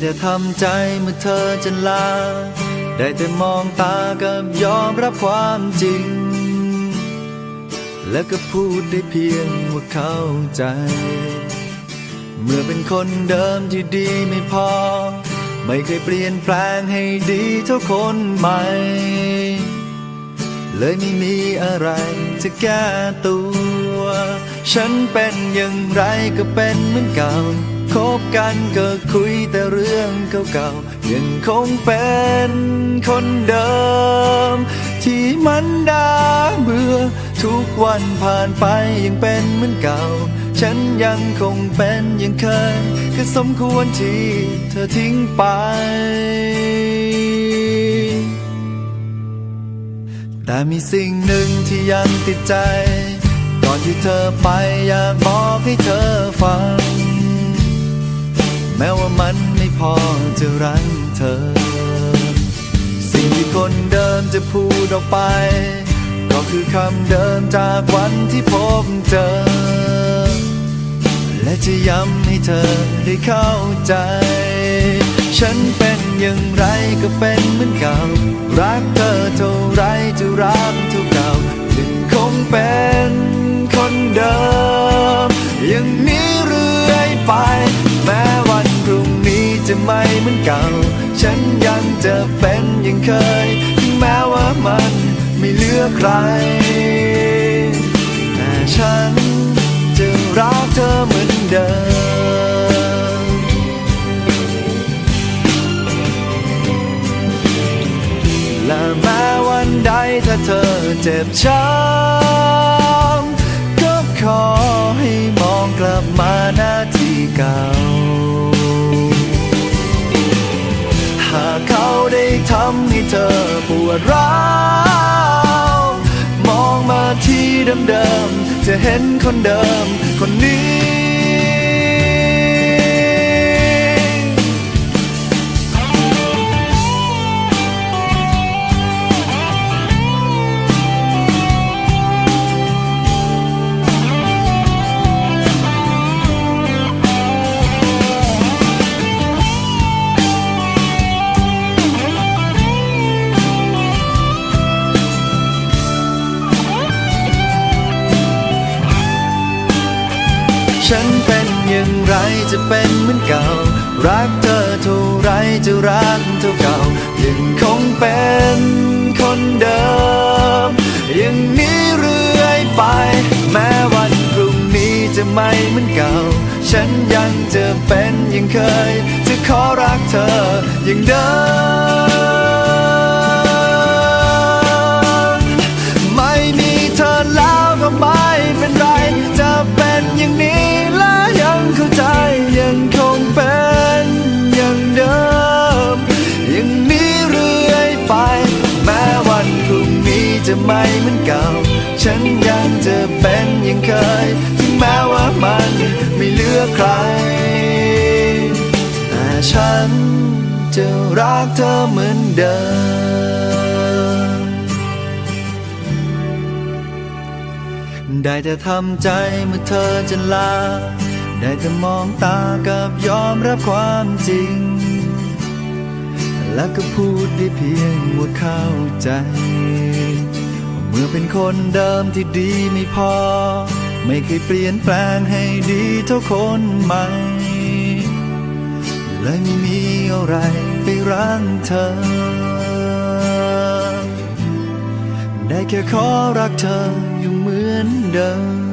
แต่ทำใจเมื่อเธอจะลา ได้แต่มองตากับยอมรับความจริง แล้วก็พูดได้เพียงว่าเข้าใจ เมื่อเป็นคนเดิมที่ดีไม่พอ ไม่เคยเปลี่ยนแปลงให้ดีเท่าคนใหม่ เลยไม่มีอะไรจะแก้ตัว ฉันเป็นอย่างไรก็เป็นเหมือนเก่า คบกันก็คุยแต่เรื่องเก่าๆยังคงเป็นคนเดิม ที่มันน่าเบื่อ ทุกวันผ่านไปยังเป็นเหมือนเก่า ฉันยังคงเป็นอย่างเคยก็สมควรที่เธอทิ้งไป แต่มีสิ่งหนึ่งที่ยังติดใจก่อนที่เธอไปอยากบอกให้เธอฟัง แม้ว่ามันไม่พอจะรั้งเธอ สิ่งที่คนเดิมจะพูดออกไป ก็คือคำเดิมจากวันที่พบเจอ และจะย้ำให้เธอได้เข้าใจ ฉันเป็นอย่างไรก็เป็นเหมือนเก่า รักเธอเท่าไรจะรักเท่าเก่ายังคงเป็นคนเดิม อย่างนี้ ไม่เหมือนเก่า ฉันยังจะเป็นอย่างเคย ถึงแม้ว่ามันไม่เหลือใคร แต่ฉันจะรักเธอเหมือนเดิม และแม้วันใดถ้าเธอเจ็บช้ำ ทำให้เธอปวดร้าวมองมาที่เดิมๆจะเห็นคนเดิมคนนี้ ฉันเป็นอย่างไรจะเป็นเหมือนเก่า รักเธอเท่าไรจะรักเท่าเก่า ยังคงเป็นคนเดิม อย่างนี้เรื่อยไป แม้วันพรุ่งนี้จะไม่เหมือนเก่า ฉันยังจะเป็นอย่างเคย จะขอรักเธออย่างเดิม ใคร แต่ฉันจะรักเธอเหมือนเดิม ได้แต่ทำใจเมื่อเธอจะลา ได้แต่มองตากับยอมรับความจริง และก็พูดได้เพียงว่าเข้าใจ เมื่อเป็นคนเดิมที่ดีไม่พอ ไม่เคยเปลี่ยนแปลงให้ดีเท่าคนใหม่ เลยไม่มีอะไรไปรั้งเธอ ได้แค่ขอรักเธออยู่เหมือนเดิม